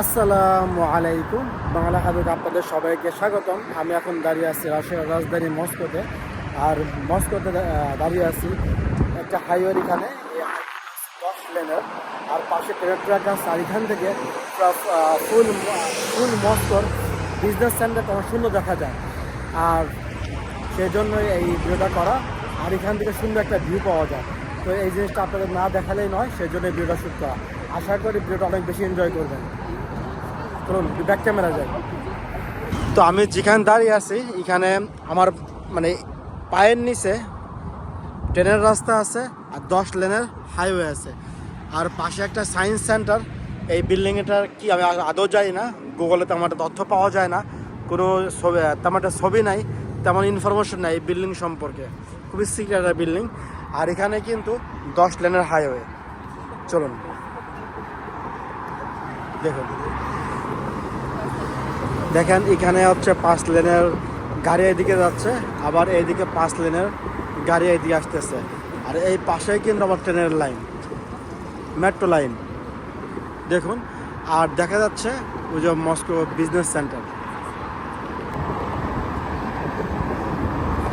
আসসালামু আলাইকুম। বাংলা হাবিব আপনাদের সবাইকে স্বাগতম। আমি এখন দাঁড়িয়ে আছি রাশিয়ার রাজধানী মস্কোতে। আর মস্কোতে দাঁড়িয়ে আছি একটা হাইওয়ের এখানে। দশ লেনের। আর পাশে ট্রেন ট্র্যাক আছে। আর এখান থেকে ফুল ফুল মস্কোর বিজনেস সেন্টার তোমার সুন্দর দেখা যায়। আর সেই জন্যই এই ভিডিওটা করা। আর এখান থেকে সুন্দর একটা ভিউ পাওয়া যায়। তো এই জিনিসটা আপনাদের না দেখালেই নয় সেই জন্য ভিডিওটা শ্যুট করা। আশা করি ভিডিওটা অনেক বেশি এনজয় করবেন। চলুন ব্যাক ক্যামেরা যাই। তো আমি যেখানে দাঁড়িয়ে আছি, এখানে আমার মানে পায়ের নিচে ট্রেনের রাস্তা আছে আর দশ লেনের হাইওয়ে আছে। আর পাশে একটা সায়েন্স সেন্টার এই বিল্ডিংটার কি আমি আদৌ জানি না গুগলে তেমন একটা তথ্য পাওয়া যায় না। কোনো ছবি তেমন একটা ছবি নাই, তেমন ইনফরমেশন নাই এই বিল্ডিং সম্পর্কে। খুবই সিক্রেট একটা বিল্ডিং আর এখানে কিন্তু দশ লেনের হাইওয়ে চলুন। দেখুন। দেখেন, এখানে হচ্ছে পাঁচ লেনের গাড়ি এদিকে যাচ্ছে, আবার এইদিকে পাঁচ লেনের গাড়ি এদিকে আসতেছে। আর এই পাশেই কিন্তু আবার ট্রেনের লাইন, মেট্রো লাইন। দেখুন, আর দেখা যাচ্ছে ওই যে মস্কো বিজনেস সেন্টার।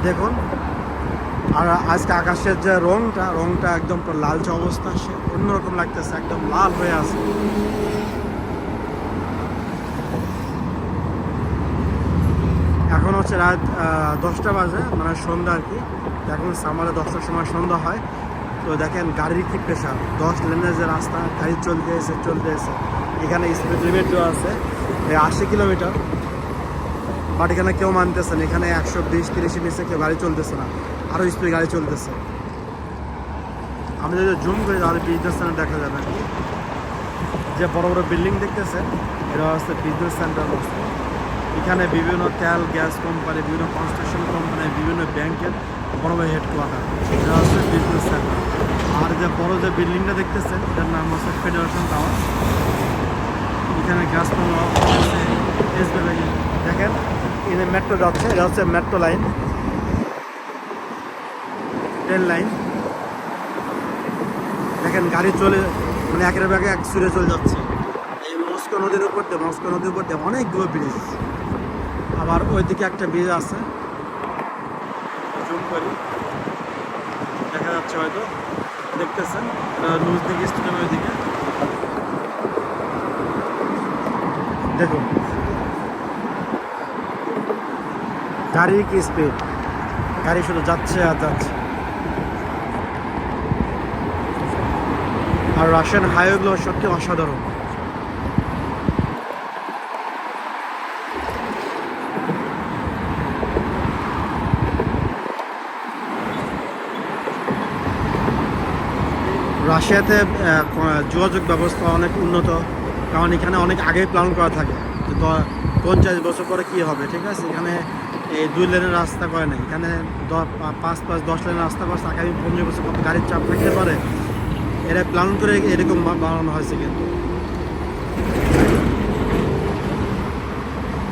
দেখুন, আর আজকে আকাশের যে রংটা রংটা একদম লালচে অবস্থা, সে অন্যরকম লাগতেছে, একদম লাল হয়ে আছে। এখন হচ্ছে রাত দশটা বাজে মানে সন্ধ্যা আর কি। এখন সামারে দশটার সময় সন্ধ্যা হয়। তো দেখেন গাড়ির কি প্রেশার দশ লেনের যে রাস্তা, গাড়ি চলতে এসে চলতে এসে। এখানে স্পিড লিমিট আছে আশি কিলোমিটার বাট এখানে কেউ মানতেছে না। এখানে একশো বিশ তিরিশের নিচে কেউ গাড়ি চলতেছে না। আরও স্পিড গাড়ি চলতেছে। আমি যদি জুম করি তাহলে বিজনেস সেন্টার দেখা যাবে আর কি। যে বড় বড় বিল্ডিং দেখতেছেন এটা হচ্ছে বিজনেস সেন্টার এখানে বিভিন্ন তেল, গ্যাস কোম্পানি, বিভিন্ন কনস্ট্রাকশন কোম্পানি বিভিন্ন ব্যাংকের বড় বড় হেডকোয়ার্টার এটা হচ্ছে বিজনেস সেন্টার আর যে বড় যে বিল্ডিংটা দেখতেছেন, এটার নাম হচ্ছে ফেডারেশন টাওয়ার এখানে গাছপালা দেখেন এখানে মেট্রো যাচ্ছে, এটা হচ্ছে মেট্রো লাইন ট্রেন লাইন দেখেন, গাড়ি চলে মানে একের ব্যাগে এক সুরে চলে যাচ্ছে। এই মস্কো নদীর উপর দিয়ে, মস্কো নদীর উপর দিয়ে অনেকগুলো ব্রিজ আবার ওইদিকে একটা ব্রিজ আছে। জুম করি। দেখা যাচ্ছে হয়তো। দেখতেছেন নিউজ দিকে স্টেডিয়াম ওইদিকে। দেখুন। গাড়ির কি স্পিড গাড়ি শুধু যাচ্ছে আর যাচ্ছে। আর রাশিয়ান হাইওয়েগুলো সত্যি অসাধারণ। রাশিয়াতে যোগাযোগ ব্যবস্থা অনেক উন্নত, কারণ এখানে অনেক আগেই প্ল্যান করা থাকে। পঞ্চাশ বছর পরে কী হবে, ঠিক আছে? এখানে এই দুই লেনের রাস্তা করে না এখানে পাঁচ পাঁচ, দশ লেনের রাস্তা করছে, আগামী পনেরো বছর কত গাড়ির চাপ থাকতে পারে। এরা প্ল্যান করে এরকম বানানো হয়েছে কিন্তু।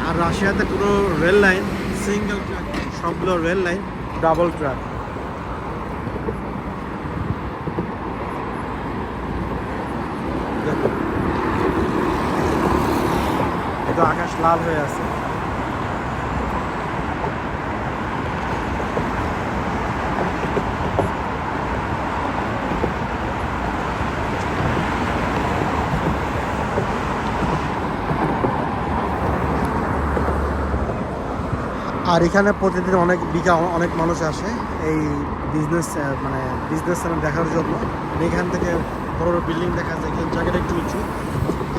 আর রাশিয়াতে কোনো রেল লাইন সিঙ্গেল ট্র্যাক সবগুলো রেল লাইন ডাবল ট্র্যাক দেখুন একটু আকাশ লাল হয়ে আছে। আর এখানে প্রতিদিন অনেক বিঘা অনেক মানুষ আসে এই বিজনেস মানে বিজনেস দেখার জন্য। এখান থেকে বড় বড় বিল্ডিং দেখা যায়, কিন্তু জায়গাটা একটু উঁচু।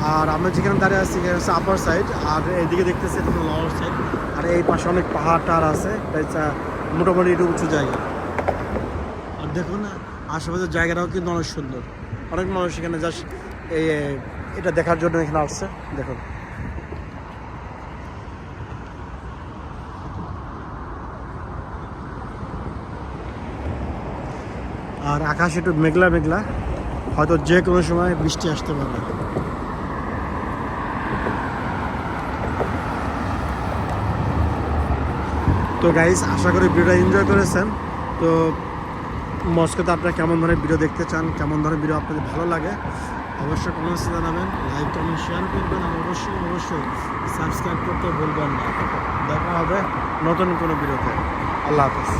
আর আমরা যেখানে দাঁড়িয়ে আছি এখানে হচ্ছে আপার সাইড আর এইদিকে দেখতেছি এটা লোয়ার সাইড আর এই পাশে অনেক পাহাড় টাহাড় আছে মোটামুটি একটু উঁচু জায়গা। আর দেখুন, আশেপাশের জায়গাটাও কিন্তু অনেক সুন্দর। অনেক মানুষ এখানে জাস্ট এই, এটা দেখার জন্য এখানে আসছে, দেখুন। আর আকাশ একটু মেঘলা মেঘলা, হয়তো যে কোনো সময় বৃষ্টি আসতে পারে। তো গাইজ আশা করি ভিডিওটা এনজয় করেছেন। তো মস্কোতে আপনারা কেমন ধরনের ভিডিও দেখতে চান, কেমন ধরনের ভিডিও আপনাদের ভালো লাগে, অবশ্যই কমেন্টসে জানাবেন লাইক কমেন্ট শেয়ার করবেন, আর অবশ্যই অবশ্যই সাবস্ক্রাইব করতে ভুলবেন না। দেখা হবে নতুন কোনো ভিডিওতে আল্লাহ হাফেজ।